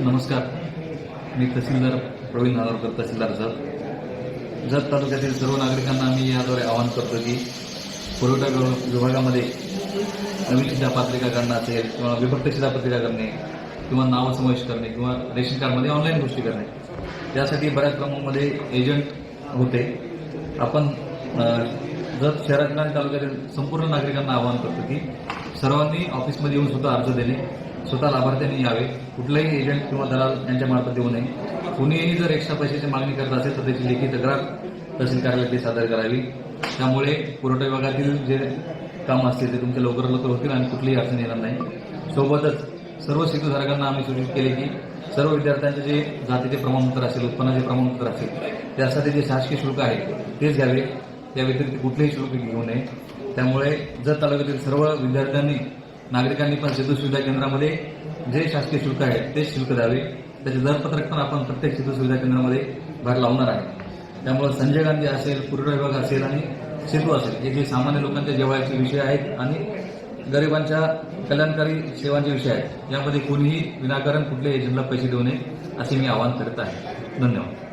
नमस्कार. मी तहसीलदार प्रवीण नागरकर तहसीलदार जत जत तालुक्यातील सर्व नागरिकांना मी याद्वारे आवाहन करतो की पुरवठा विभागामध्ये नवीन शिधापत्रिका करणं असेल किंवा विभक्त शिधापत्रिका करणे किंवा नावं समावेश करणे किंवा रेशन कार्डमध्ये ऑनलाईन गोष्टी करणे. त्यासाठी बऱ्याच प्रमाणामध्ये एजंट होते. आपण जर जत शहरातील आणि तालुक्यातील संपूर्ण नागरिकांना आवाहन करतो की सर्वांनी ऑफिसमध्ये येऊन सुद्धा अर्ज देणे. स्वतः लाभार्थ्यांनी यावे. कुठलाही एजंट किंवा दलाल यांच्या मार्फत देऊ नये. कुणीही जर एक्स्ट्रा पैशाची मागणी करत असेल तर त्याची लेखी तक्रार तहसील कार्यालयात सादर करावी. त्यामुळे पुरवठा विभागातील जे काम असतील ते तुमचे लवकर लवकर होतील आणि कुठलीही अडचण येणार नाही. सोबतच सर्व सेतूधारकांना आम्ही सूचित केले की सर्व विद्यार्थ्यांचे जे जातीचे प्रमाणपत्र असेल उत्पन्नाचे प्रमाणपत्र असेल त्यासाठी जे शासकीय शुल्क आहे तेच घ्यावे. त्या व्यतिरिक्त कुठलेही शुल्क घेऊ नये. त्यामुळे जर तालुक्यातील सर्व विद्यार्थ्यांनी नागरिकांनी पण सेतू सुविधा केंद्रामध्ये जे शासकीय शुल्क आहे ते शुल्क द्यावे. त्याचे दरपत्रक पण आपण प्रत्येक सेतू सुविधा केंद्रामध्ये बाहेर लावणार आहे. त्यामुळे संजय गांधी असेल पुरवठा विभाग असेल आणि सेतू असेल हे जे सामान्य लोकांच्या जेवायचे विषय आहेत आणि गरिबांच्या कल्याणकारी सेवांचे विषय आहेत. यामध्ये कोणीही विनाकारण कुठल्याही एजंटला पैसे देऊ नये असे मी आवाहन करत आहे. धन्यवाद.